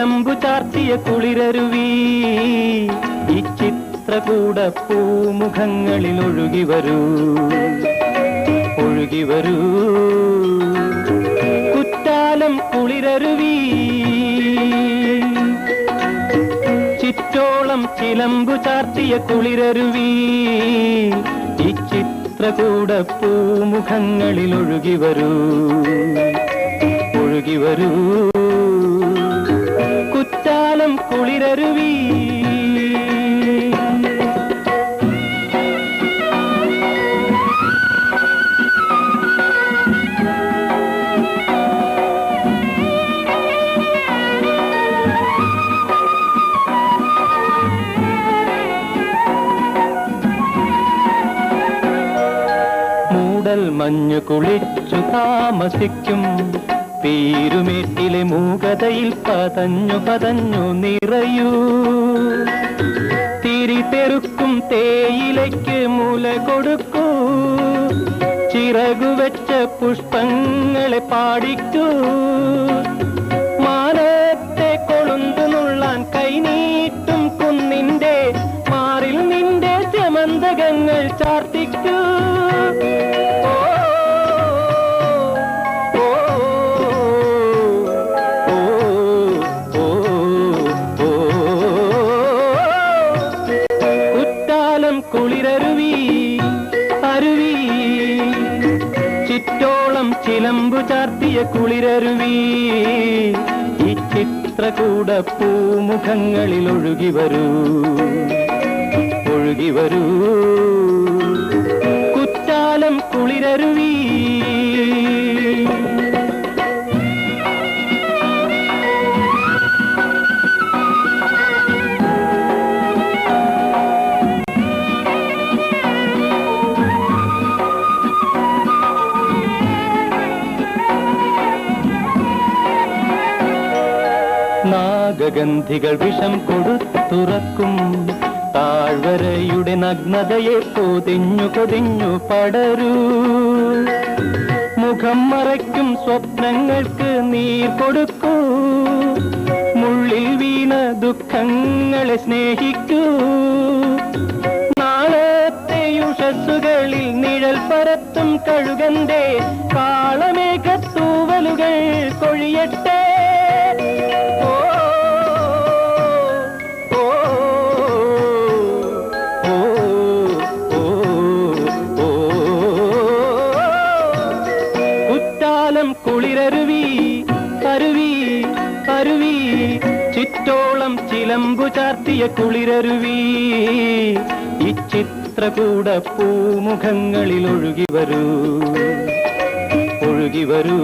ചാർത്തിയ കുളിരരുവി. ഈ ചിത്രകൂട പൂമുഖങ്ങളിൽ ഒഴുകി വരൂ. ഒഴുകി വരൂ. കുറ്റാലം കുളിരരുവി. ചിറ്റോളം ചിലമ്പു ചാർത്തിയ കുളിരരുവി. ചിത്രകൂട പൂമുഖങ്ങളിൽ ഒഴുകി വരൂ. ഒഴുകി വരൂ. കുറ്റാലം കുളിരരുവി. മഞ്ഞു കുളിച്ചു താമസിക്കും. പീരുമേട്ടിലെ മൂകതയിൽ പതഞ്ഞു പതഞ്ഞു നിറയൂ. തിരിതെറുക്കും തേയിലയ്ക്ക് മുല കൊടുക്കൂ. ചിറകുവെച്ച പുഷ്പങ്ങളെ പാടിക്കൂ. കുളിരരുവി അരുവി. ചിറ്റോളം ചിലമ്പു ചാർത്തിയ കുളിരരുവി. ഈ ചിത്രകൂട പൂമുഖങ്ങളിൽ ഒഴുകി വരൂ. ഒഴുകി വരൂ. നാഗഗന്ധികൾ വിഷം കൊടുത്തുറക്കും താഴ്വരയുടെ നഗ്നതയെ പൊതിഞ്ഞു പൊതിഞ്ഞു പടരൂ. മുഖം മറയ്ക്കും സ്വപ്നങ്ങൾക്ക് നീർ കൊടുക്കൂ. മുള്ളിൽ വീണ ദുഃഖങ്ങളെ സ്നേഹിക്കൂ. നാളത്തെ നിഴൽ പരത്തും കഴുകന്റെ കാളമേഘത്തൂവലുകൾ കൊഴിയട്ടെ. ചിലമ്പു ചാർത്തിയ കുളിരരുവി ഈ ചിത്രകൂട പൂമുഖങ്ങളിൽ ഒഴുകി വരൂ ഒഴുകി വരൂ.